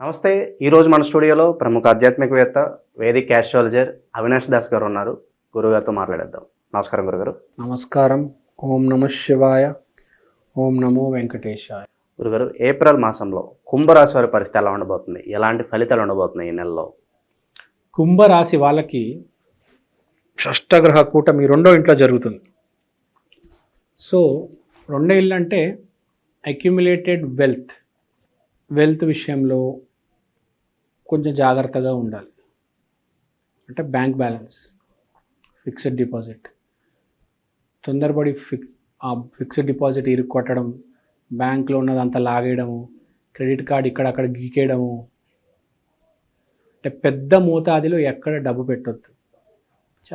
నమస్తే ఈరోజు మన స్టూడియోలో ప్రముఖ ఆధ్యాత్మికవేత్త వేదిక్ యాస్ట్రాలజర్ అవినాష్ దాస్ గారు ఉన్నారు. గురుగారితో మాట్లాడేద్దాం. నమస్కారం గురుగారు. నమస్కారం. ఓం నమ శివాయ. ఓం నమో వెంకటేశాయ. గురుగారు ఏప్రిల్ మాసంలో కుంభరాశి వారి పరిస్థితి ఎలా ఉండబోతుంది? ఎలాంటి ఫలితాలు ఉండబోతున్నాయి ఈ నెలలో? కుంభరాశి వాళ్ళకి షష్టగ్రహ కూటమి రెండో ఇంట్లో జరుగుతుంది. సో రెండో ఇల్లు అంటే అక్యుములేటెడ్ వెల్త్ వెల్త్ విషయంలో కొంచెం జాగ్రత్తగా ఉండాలి. అంటే బ్యాంక్ బ్యాలెన్స్ ఫిక్స్డ్ డిపాజిట్. తొందరపడి ఫిక్ ఆ ఫిక్స్డ్ డిపాజిట్ ఇరుక్కొట్టడం బ్యాంక్లో ఉన్నదంతా లాగేయడము క్రెడిట్ కార్డ్ ఇక్కడక్కడ గీకేయడము. అంటే పెద్ద మోతాదిలో ఎక్కడ డబ్బు పెట్టొద్దు.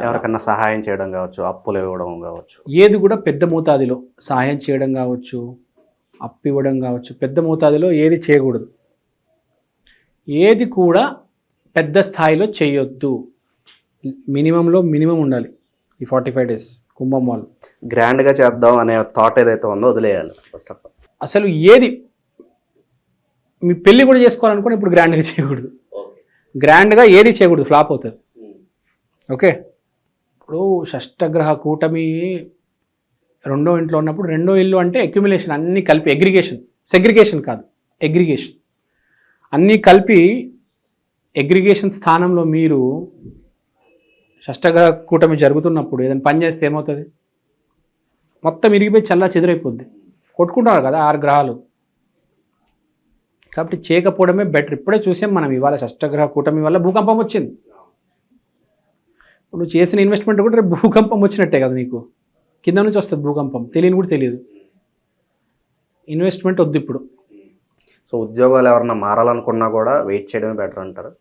ఎవరికన్నా సహాయం చేయడం కావచ్చు అప్పులు ఇవ్వడం కావచ్చు. ఏది కూడా పెద్ద మోతాదిలో సహాయం చేయడం కావచ్చు అప్పు ఇవ్వడం కావచ్చు పెద్ద మోతాదిలో ఏది చేయకూడదు. ఏది కూడా పెద్ద స్థాయిలో చేయొద్దు. మినిమంలో మినిమం ఉండాలి ఈ ఫార్టీ ఫైవ్ డేస్ కుంభం వాళ్ళు గ్రాండ్గా చేద్దాం అనే థాట్ ఏదైతే ఉందో వదిలేయాలి ఫస్ట్ ఆఫ్ ఆల్ అసలు ఏది మీ పెళ్ళి కూడా చేసుకోవాలనుకుని ఇప్పుడు గ్రాండ్గా చేయకూడదు. గ్రాండ్గా ఏది చేయకూడదు ఫ్లాప్ అవుతుంది. ఓకే? ఇప్పుడు షష్టగ్రహ కూటమి రెండో ఇంట్లో ఉన్నప్పుడు రెండో ఇల్లు అంటే అక్యుములేషన్ అన్నీ కలిపి ఎగ్రిగేషన్ సెగ్రిగేషన్ కాదు ఎగ్రిగేషన్ అన్నీ కలిపి ఎగ్రిగేషన్ స్థానంలో మీరు షష్టగ్రహ కూటమి జరుగుతున్నప్పుడు ఏదైనా పని చేస్తే ఏమవుతుంది? మొత్తం ఇరిగిపోయి చల్లా చెదిరైపోద్ది. కొట్టుకుంటారు కదా ఆరు గ్రహాలు. కాబట్టి చేయకపోవడమే బెటర్ ఇప్పుడే చూసాం మనం ఇవాళ షష్టగ్రహ కూటమి వల్ల భూకంపం వచ్చింది. ఇప్పుడు నువ్వు చేసిన ఇన్వెస్ట్మెంట్ కూడా రేపు భూకంపం వచ్చినట్టే కదా నీకు. కింద నుంచి వస్తుంది భూకంపం. తెలియని కూడా తెలియదు. ఇన్వెస్ట్మెంట్ వద్దు ఇప్పుడు. సో ఉద్యోగాలు ఎవరన్నా మారాలనుకున్నా కూడా వెయిట్ చేయడమే బెటర్ అంటారు.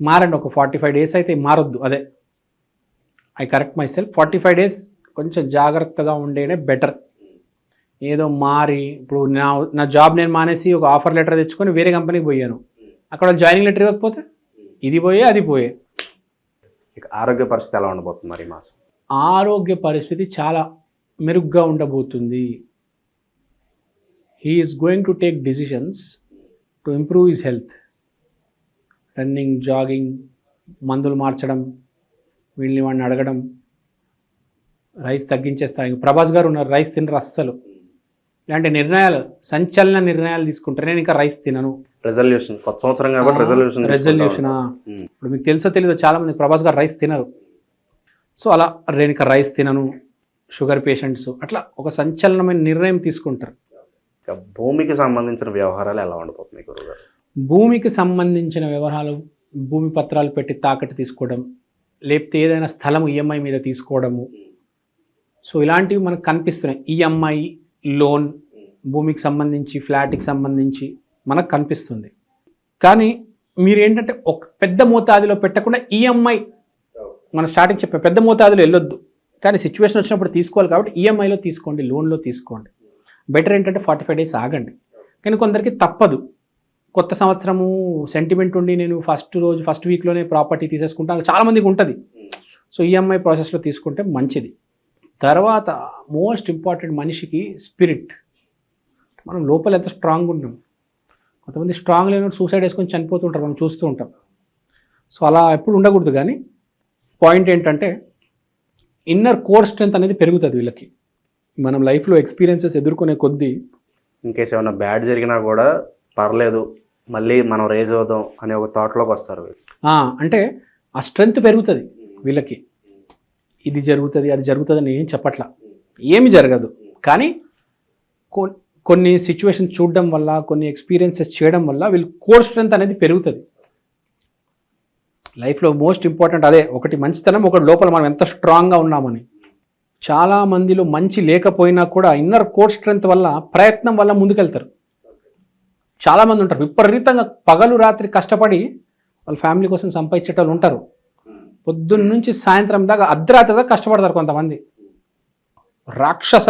మారండి ఒక ఫార్టీ ఫైవ్ డేస్ అయితే మారొద్దు అదే. I correct myself forty five days కొంచెం జాగ్రత్తగా ఉండేనే బెటర్. ఏదో మారి ఇప్పుడు నా నా జాబ్ నేను మానేసి ఒక ఆఫర్ లెటర్ తెచ్చుకొని వేరే కంపెనీకి పోయాను. అక్కడ జాయినింగ్ లెటర్ ఇవ్వకపోతే? ఇది పోయే అది పోయే. ఇక ఆరోగ్య పరిస్థితి ఎలా ఉండబోతుంది మరి మాసం? ఆరోగ్య పరిస్థితి చాలా మెరుగ్గా ఉండబోతుంది. He is going to take decisions to improve his health running jogging మందులు మార్చడం వీళ్ళని వాడిని అడగడం రైస్ తగ్గించేస్తా ప్రభాస్ గారు ఉన్నారు రైస్ తినరు అస్సలు. ఇలాంటి నిర్ణయాలు సంచలన నిర్ణయాలు తీసుకుంటారు. నేను ఇంకా రైస్ తినను. రెజల్యూషన్ కొత్త సంవత్సరం కాబట్టి రెజల్యూషన్ రెజల్యూషన్ ఇప్పుడు మీకు తెలుసో తెలియదో చాలా మంది ప్రభాస్ గారు రైస్ తినరు. సో అలా నేను ఇక రైస్ తినను. షుగర్ పేషెంట్స్ అట్లా ఒక సంచలనమైన నిర్ణయం తీసుకుంటారు. ఇక భూమికి సంబంధించిన వ్యవహారాలు ఎలా ఉండబోతున్నాయి గురుగారు భూమికి సంబంధించిన వ్యవహారాలు భూమి పత్రాలు పెట్టి తాకట్టు తీసుకోవడం లేకపోతే ఏదైనా స్థలం ఈఎంఐ మీద తీసుకోవడము. సో ఇలాంటివి మనకు కనిపిస్తున్నాయి. ఈఎంఐ లోన్ భూమికి సంబంధించి ఫ్లాట్కి సంబంధించి మనకు కనిపిస్తుంది. కానీ మీరు ఏంటంటే ఒక పెద్ద మోతాదులో పెట్టకుండా ఈఎంఐ మనం స్టార్టింగ్ చెప్పే పెద్ద మోతాదులో వెళ్ళొద్దు. కానీ సిచ్యువేషన్ వచ్చినప్పుడు తీసుకోవాలి కాబట్టి ఈఎంఐలో తీసుకోండి లోన్లో తీసుకోండి. బెటర్ ఏంటంటే ఫార్టీ ఫైవ్ డేస్ ఆగండి. కానీ కొందరికి తప్పదు. కొత్త సంవత్సరము సెంటిమెంట్ ఉండి నేను ఫస్ట్ రోజు ఫస్ట్ వీక్లోనే ప్రాపర్టీ తీసేసుకుంటాను చాలామందికి ఉంటుంది. సో ఈఎంఐ ప్రాసెస్లో తీసుకుంటే మంచిది. తర్వాత మోస్ట్ ఇంపార్టెంట్ మనిషికి స్పిరిట్ మనం లోపల ఎంత స్ట్రాంగ్ ఉంటాం కొంతమంది స్ట్రాంగ్ లేని సూసైడ్ వేసుకొని చనిపోతుంటారు. మనం చూస్తూ ఉంటాం. సో అలా ఎప్పుడు ఉండకూడదు కానీ పాయింట్ ఏంటంటే ఇన్నర్ కోర్ స్ట్రెంత్ అనేది పెరుగుతుంది వీళ్ళకి. మనం లైఫ్లో ఎక్స్పీరియన్సెస్ ఎదుర్కొనే కొద్దీ ఇన్కేస్ ఏమైనా బ్యాడ్ జరిగినా కూడా పర్లేదు మళ్ళీ మనం రేజ్ అవుదాం అనే ఒక థాట్లోకి వస్తారు అంటే ఆ స్ట్రెంగ్త్ పెరుగుతుంది వీళ్ళకి. ఇది జరుగుతుంది అది జరుగుతుంది అని ఏం చెప్పట్లా. ఏమి జరగదు. కానీ కొన్ని సిచ్యువేషన్ చూడడం వల్ల కొన్ని ఎక్స్పీరియన్సెస్ చేయడం వల్ల వీళ్ళు కోర్ స్ట్రెంత్ అనేది పెరుగుతుంది. లైఫ్లో మోస్ట్ ఇంపార్టెంట్ అదే ఒకటి మంచితనం ఒకటి లోపల మనం ఎంత స్ట్రాంగ్గా ఉన్నామని. చాలా మందిలో మంచి లేకపోయినా కూడా ఇన్నర్ కోర్ స్ట్రెంత్ వల్ల ప్రయత్నం వల్ల ముందుకెళ్తారు. చాలామంది ఉంటారు. విపరీతంగా పగలు రాత్రి కష్టపడి వాళ్ళ ఫ్యామిలీ కోసం సంపాదించే వాళ్ళు ఉంటారు. పొద్దున్న నుంచి సాయంత్రం దాకా అర్ధరాత్రి దాకా కష్టపడతారు కొంతమంది. రాక్షస.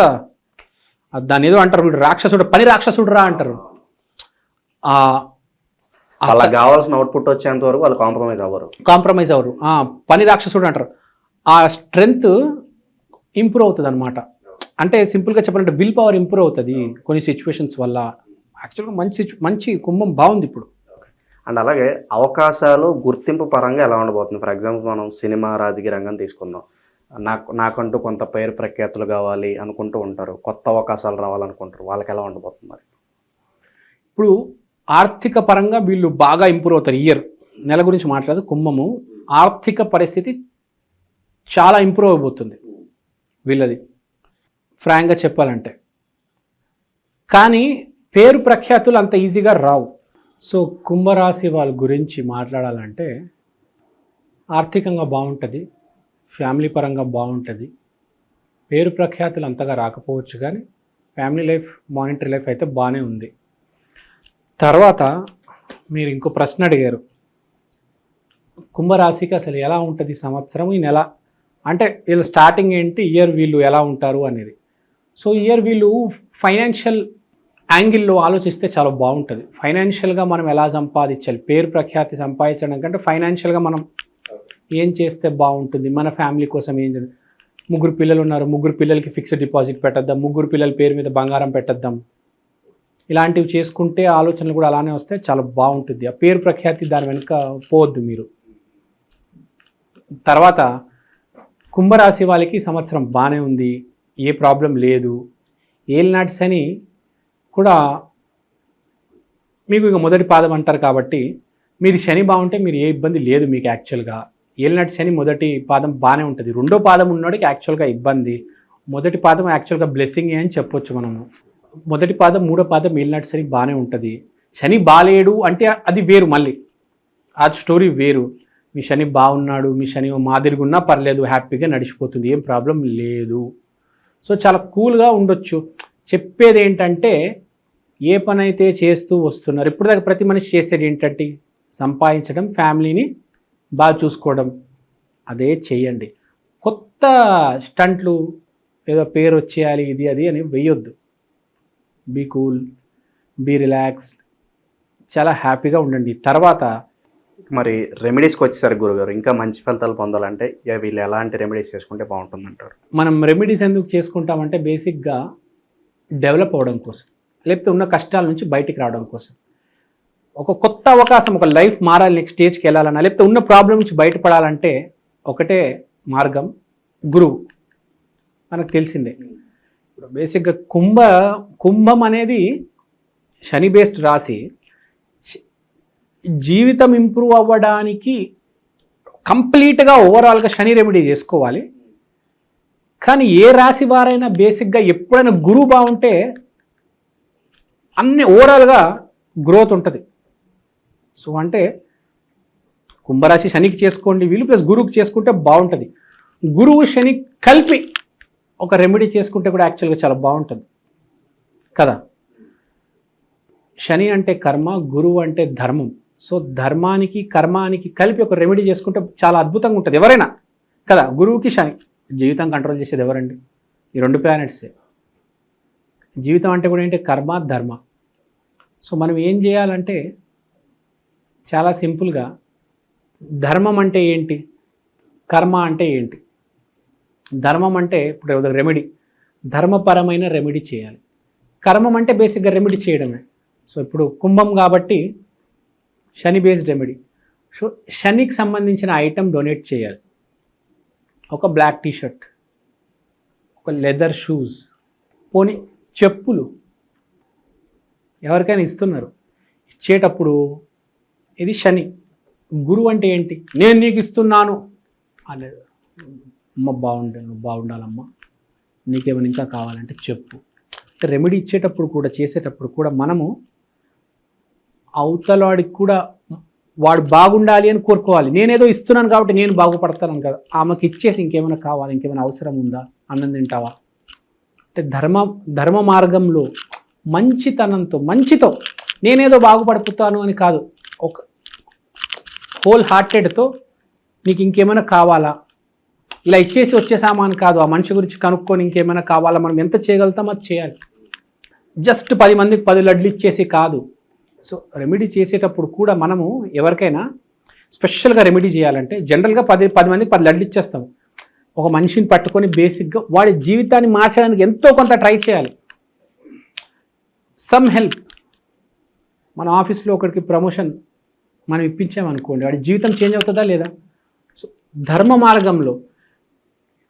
ఆ దాన్ని ఏదో అంటారు వీడు రాక్షసుడు పని రాక్షసుడు రా అంటారు. వాళ్ళకి కావాల్సిన అవుట్పుట్ వచ్చేంత వరకు వాళ్ళు కాంప్రమైజ్ అవ్వరు. కాంప్రమైజ్ అవ్వరు. ఆ, పని రాక్షసుడు అంటారు. ఆ స్ట్రెంగ్త్ ఇంప్రూవ్ అవుతుంది అనమాట అంటే సింపుల్గా చెప్పాలంటే విల్ పవర్ ఇంప్రూవ్ అవుతుంది కొన్ని సిచ్యువేషన్స్ వల్ల. యాక్చువల్గా మంచి మంచి కుంభం బాగుంది ఇప్పుడు. అండ్ అలాగే అవకాశాలు గుర్తింపు పరంగా ఎలా ఉండబోతుంది? ఫర్ ఎగ్జాంపుల్ మనం సినిమా రాజకీయ రంగం తీసుకుందాం. నాకు నాకంటూ కొంత పేరు ప్రఖ్యాతులు కావాలి అనుకుంటూ ఉంటారు. కొత్త అవకాశాలు రావాలనుకుంటారు. వాళ్ళకి ఎలా ఉండబోతుంది మరి? ఇప్పుడు ఆర్థిక పరంగా వీళ్ళు బాగా ఇంప్రూవ్ అవుతారు ఇయర్. నెల గురించి మాట్లాడదు కుంభము. ఆర్థిక పరిస్థితి చాలా ఇంప్రూవ్ అయిపోతుంది. వీళ్ళది. ఫ్రాంక్గా చెప్పాలంటే. కానీ పేరు ప్రఖ్యాతులు అంత ఈజీగా రావు. సో కుంభరాశి వాళ్ళ గురించి మాట్లాడాలంటే ఆర్థికంగా బాగుంటుంది ఫ్యామిలీ పరంగా బాగుంటుంది. పేరు ప్రఖ్యాతులు అంతగా రాకపోవచ్చు కానీ ఫ్యామిలీ లైఫ్ మానిటరీ లైఫ్ అయితే బాగానే ఉంది. తర్వాత మీరు ఇంకో ప్రశ్న అడిగారు. కుంభరాశికి అసలు ఎలా ఉంటుంది సంవత్సరం ఈ నెల? అంటే వీళ్ళు స్టార్టింగ్ ఏంటి ఇయర్ వీళ్ళు ఎలా ఉంటారు అనేది. సో ఇయర్ వీళ్ళు ఫైనాన్షియల్ యాంగిల్లో ఆలోచిస్తే చాలా బాగుంటుంది. ఫైనాన్షియల్గా మనం ఎలా సంపాదించాలి పేరు ప్రఖ్యాతి సంపాదించడం కంటే ఫైనాన్షియల్గా మనం ఏం చేస్తే బాగుంటుంది మన ఫ్యామిలీ కోసం ఏం చేయాలి ముగ్గురు పిల్లలు ఉన్నారు ముగ్గురు పిల్లలకి ఫిక్స్డ్ డిపాజిట్ పెట్టద్దాం ముగ్గురు పిల్లల పేరు మీద బంగారం పెట్టద్దాం. ఇలాంటివి చేసుకుంటే ఆలోచనలు కూడా అలానే వస్తే చాలా బాగుంటుంది. ఆ పేరు ప్రఖ్యాతి దాని వెనుక పోవద్దు మీరు. తర్వాత కుంభరాశి వాళ్ళకి సంవత్సరం బాగానే ఉంది. ఏ ప్రాబ్లం లేదు. ఏలినాటి శని కూడా మీకు ఇక మొదటి పాదం అంటారు కాబట్టి మీరు శని బాగుంటే మీరు ఏ ఇబ్బంది లేదు మీకు యాక్చువల్గా. ఏలినాటి శని మొదటి పాదం బాగానే ఉంటుంది. రెండో పాదం ఉన్నోడికి యాక్చువల్గా ఇబ్బంది. మొదటి పాదం యాక్చువల్గా బ్లెస్సింగ్ అని చెప్పొచ్చు మనము. మొదటి పాదం మూడో పాదం ఏలినాటి శని బాగానే ఉంటుంది. శని బాలేడు అంటే అది వేరు మళ్ళీ. ఆ స్టోరీ వేరు. మీ శని బాగున్నాడు మీ శని మాదిరిగా ఉన్నా పర్లేదు హ్యాపీగా నడిచిపోతుంది ఏం ప్రాబ్లం లేదు. సో చాలా కూల్గా ఉండొచ్చు. చెప్పేది ఏంటంటే ఏ పని అయితే చేస్తూ వస్తున్నారు ఇప్పుడు దాకా ప్రతి మనిషి చేసేది ఏంటంటే సంపాదించడం ఫ్యామిలీని బాగా చూసుకోవడం. అదే చేయండి. కొత్త స్టంట్లు ఏదో పేరు వచ్చేయాలి ఇది అది అని వేయొద్దు. బీ కూల్ బీ రిలాక్స్డ్ చాలా హ్యాపీగా ఉండండి. తర్వాత మరి రెమెడీస్కి వచ్చేసరికి గురుగారు. ఇంకా మంచి ఫలితాలు పొందాలంటే వీళ్ళు ఎలాంటి రెమెడీస్ చేసుకుంటే బాగుంటుంది అంటారు మనం రెమెడీస్ ఎందుకు చేసుకుంటామంటే బేసిక్గా డెవలప్ అవ్వడం కోసం లేకపోతే ఉన్న కష్టాల నుంచి బయటికి రావడం కోసం. ఒక కొత్త అవకాశం ఒక లైఫ్ మారాలి నెక్స్ట్ స్టేజ్కి వెళ్ళాలన్నా లేకపోతే ఉన్న ప్రాబ్లం నుంచి బయటపడాలంటే ఒకటే మార్గం గురువు. మనకు తెలిసిందే. ఇప్పుడు బేసిక్గా కుంభ కుంభం అనేది శని బేస్డ్ రాశి. జీవితం ఇంప్రూవ్ అవ్వడానికి కంప్లీట్గా ఓవరాల్గా శని రెమెడీ చేసుకోవాలి. కానీ ఏ రాశి వారైనా బేసిక్గా ఎప్పుడైనా గురువు బాగుంటే అన్ని ఓవరాల్గా గ్రోత్ ఉంటుంది. సో అంటే కుంభరాశి శనికి చేసుకోండి వీలు ప్లస్ గురువుకి చేసుకుంటే బాగుంటుంది. గురువు శని కలిపి ఒక రెమెడీ చేసుకుంటే కూడా యాక్చువల్గా చాలా బాగుంటుంది. కదా? శని అంటే కర్మ గురువు అంటే ధర్మం. సో ధర్మానికి కర్మానికి కలిపి ఒక రెమెడీ చేసుకుంటే చాలా అద్భుతంగా ఉంటుంది. ఎవరైనా కదా గురువుకి శని జీవితం కంట్రోల్ చేసేది ఎవరండి? ఈ రెండు ప్లానెట్సే జీవితం అంటే కూడా ఏంటి? కర్మ ధర్మ. సో మనం ఏం చేయాలంటే చాలా సింపుల్గా ధర్మం అంటే ఏంటి? కర్మ అంటే ఏంటి? ధర్మం అంటే ఇప్పుడు రెమెడీ ధర్మపరమైన రెమెడీ చేయాలి. కర్మం అంటే బేసిక్గా రెమెడీ చేయడమే. సో ఇప్పుడు కుంభం కాబట్టి శని బేస్డ్ రెమెడీ. సో శనికి సంబంధించిన ఐటెం డొనేట్ చేయాలి. ఒక బ్లాక్ టీ షర్ట్ ఒక లెదర్ షూస్ పోనీ చెప్పులు ఎవరికైనా ఇస్తున్నారు. ఇచ్చేటప్పుడు ఇది శని. గురువు అంటే ఏంటి? నేను నీకు ఇస్తున్నాను. అనేది అమ్మ బాగుండే నువ్వు బాగుండాలమ్మా. నీకేమైనా ఇంకా కావాలంటే చెప్పు. రెమెడీ ఇచ్చేటప్పుడు కూడా చేసేటప్పుడు కూడా మనము అవతల వాడికి కూడా వాడు బాగుండాలి అని కోరుకోవాలి. నేనేదో ఇస్తున్నాను కాబట్టి నేను బాగుపడతాను కదా. ఆమెకి ఇచ్చేసి ఇంకేమైనా కావాలి ఇంకేమైనా అవసరం ఉందా? అన్నం తింటావా? అంటే ధర్మ ధర్మ మార్గంలో మంచితనంతో మంచితో నేనేదో బాగుపడిపోతాను అని కాదు. ఒక హోల్ హార్టెడ్తో నీకు ఇంకేమైనా కావాలా? ఇలా ఇచ్చేసి వచ్చేసామా అని కాదు. ఆ మనిషి గురించి కనుక్కొని ఇంకేమైనా కావాలా? మనం ఎంత చేయగలుగుతామో అది చేయాలి. జస్ట్ పది మందికి పది లడ్లు ఇచ్చేసి కాదు. సో రెమెడీ చేసేటప్పుడు కూడా మనము ఎవరికైనా స్పెషల్గా రెమెడీ చేయాలంటే జనరల్గా పది పది మందికి పది లడ్లు ఇచ్చేస్తాం. ఒక మనిషిని పట్టుకొని బేసిక్గా వాడి జీవితాన్ని మార్చడానికి ఎంతో కొంత ట్రై చేయాలి. సమ్ హెల్ప్ మన ఆఫీస్లో ఒకరికి ప్రమోషన్ మనం ఇప్పించామనుకోండి వాడి జీవితం చేంజ్ అవుతుందా లేదా? సో ధర్మ మార్గంలో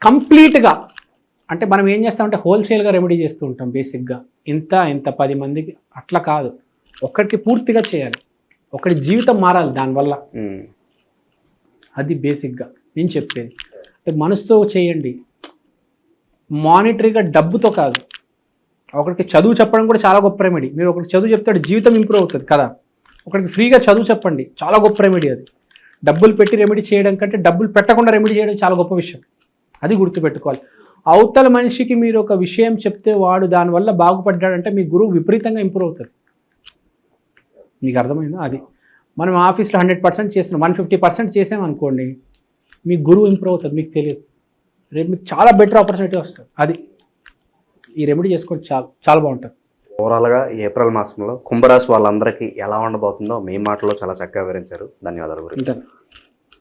కంప్లీట్గా అంటే మనం ఏం చేస్తామంటే హోల్సేల్గా రెమెడీ చేస్తూ ఉంటాం బేసిక్గా ఇంత ఇంత పది మందికి అట్లా కాదు. ఒక్కడికి పూర్తిగా చేయాలి. ఒకటి జీవితం మారాలి దానివల్ల. అది బేసిక్గా నేను చెప్పేది. అంటే మనసుతో చేయండి. మానిటరీగా డబ్బుతో కాదు. ఒకరికి చదువు చెప్పడం కూడా చాలా గొప్ప రెమెడీ మీరు ఒకరికి చదువు చెప్తాడు జీవితం ఇంప్రూవ్ అవుతుంది కదా. ఒకరికి ఫ్రీగా చదువు చెప్పండి. చాలా గొప్ప రెమెడీ అది. డబ్బులు పెట్టి రెమెడీ చేయడం కంటే డబ్బులు పెట్టకుండా రెమెడీ చేయడం చాలా గొప్ప విషయం. అది గుర్తుపెట్టుకోవాలి. అవతల మనిషికి మీరు ఒక విషయం చెప్తే వాడు దానివల్ల బాగుపడ్డాడంటే మీ గురువు విపరీతంగా ఇంప్రూవ్ అవుతారు మీకు అర్థమైందా? అది. మనం ఆఫీస్లో హండ్రెడ్ పర్సెంట్ చేస్తున్నాం. వన్ ఫిఫ్టీ పర్సెంట్ చేసామనుకోండి మీ గురువు ఇంప్రూవ్ అవుతుంది మీకు తెలియదు. రేపు మీకు చాలా బెటర్ ఆపర్చునిటీ వస్తుంది. అది. ఈ రెమెడీ చేసుకోండి చాలా చాలా బాగుంటుంది. ఓవరాల్గా ఈ ఏప్రిల్ మాసంలో కుంభరాశి వాళ్ళందరికీ ఎలా ఉండబోతుందో మీ మాటలో చాలా చక్కగా వివరించారు. ధన్యవాదాలు గురించి